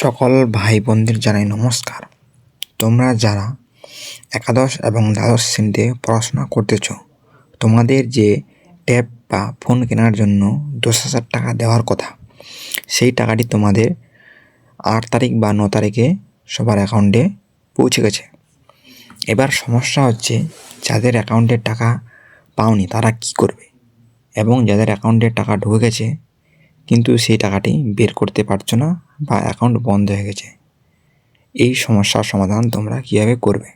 সকল ভাই বোনদের জানাই নমস্কার। তোমরা যারা একাদশ এবং দ্বাদশ শ্রেণীতে পড়াশোনা করতেছ, তোমাদের যে ট্যাব বা ফোন কেনার জন্য দশ হাজার টাকা দেওয়ার কথা, সেই টাকাটি তোমাদের আট তারিখ বা ন তারিখে সবার অ্যাকাউন্টে পৌঁছে গেছে। এবার সমস্যা হচ্ছে, যাদের অ্যাকাউন্টে টাকা পাওনি তারা কি করবে? এবং যাদের অ্যাকাউন্টে টাকা ঢুকে গেছে, কিন্তু সেই টাকাটি বের করতে পারছ না বা অ্যাকাউন্ট বন্ধ হয়ে গেছে। এই সমস্যার সমাধান তোমরা কীভাবে করবে?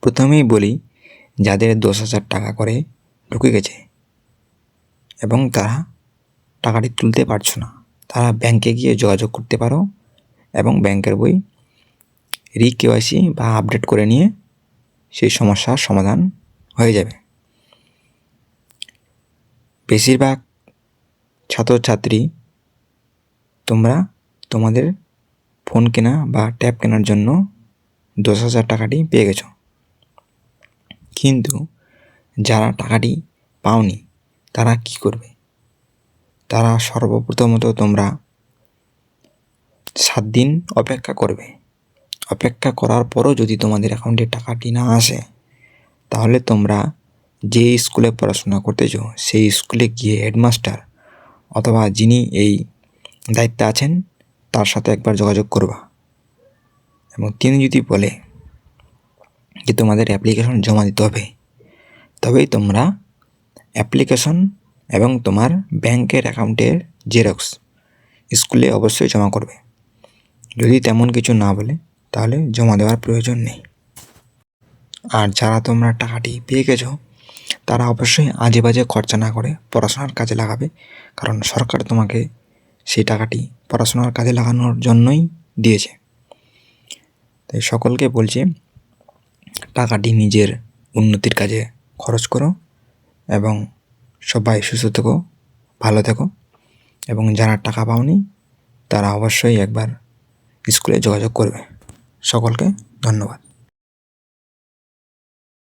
প্রথমেই বলি, যাদের দশ হাজার টাকা করে ঢুকে গেছে এবং তারা টাকাটি তুলতে পারছ না, তারা ব্যাংকে গিয়ে যোগাযোগ করতে পারো এবং ব্যাংকের বই রি কেওয়াইসি বা আপডেট করে নিয়ে সেই সমস্যার সমাধান হয়ে যাবে। বেশিরভাগ ছাত্রছাত্রী তোমরা তোমাদের ফোন কেনা বা ট্যাব কেনার জন্য দশ হাজার টাকাটি পেয়ে গেছো। কিন্তু যারা টাকাটি পাওনি, তারা কি করবে? তারা সর্বপ্রথমত তোমরা সাত দিন অপেক্ষা করবে। অপেক্ষা করার পরও যদি তোমাদের অ্যাকাউন্টে টাকাটি না আসে, তাহলে তোমরা যে স্কুলে পড়াশোনা করতেছো, সেই স্কুলে গিয়ে হেডমাস্টার অথবা যিনি এই দায়িত্বে আছেন, তার সাথে একবার যোগাযোগ করবা। এবং তিনি যদি বলে যে তোমাদের অ্যাপ্লিকেশন জমা দিতে হবে, তবেই তোমরা অ্যাপ্লিকেশন এবং তোমার ব্যাংকের অ্যাকাউন্টের জেরক্স স্কুলে অবশ্যই জমা করবে। যদি তেমন কিছু না বলে, তাহলে জমা দেওয়ার প্রয়োজন নেই। আর যারা তোমরা টাকাটি পেয়ে গেছো, তারা অবশ্যই আজে বাজে খরচা না করে পড়াশোনার কাজে লাগাবে, কারণ সরকার তোমাকে সেই টাকাটি পড়াশোনার কাজে লাগানোর জন্যই দিয়েছে। তাই সকলকে বলছি, টাকাটি নিজের উন্নতির কাজে খরচ করো এবং সবাই সুস্থ থেকো, ভালো থেকো এবং যারা টাকা পাওনি তারা অবশ্যই একবার স্কুলে যোগাযোগ করবে। সকলকে ধন্যবাদ।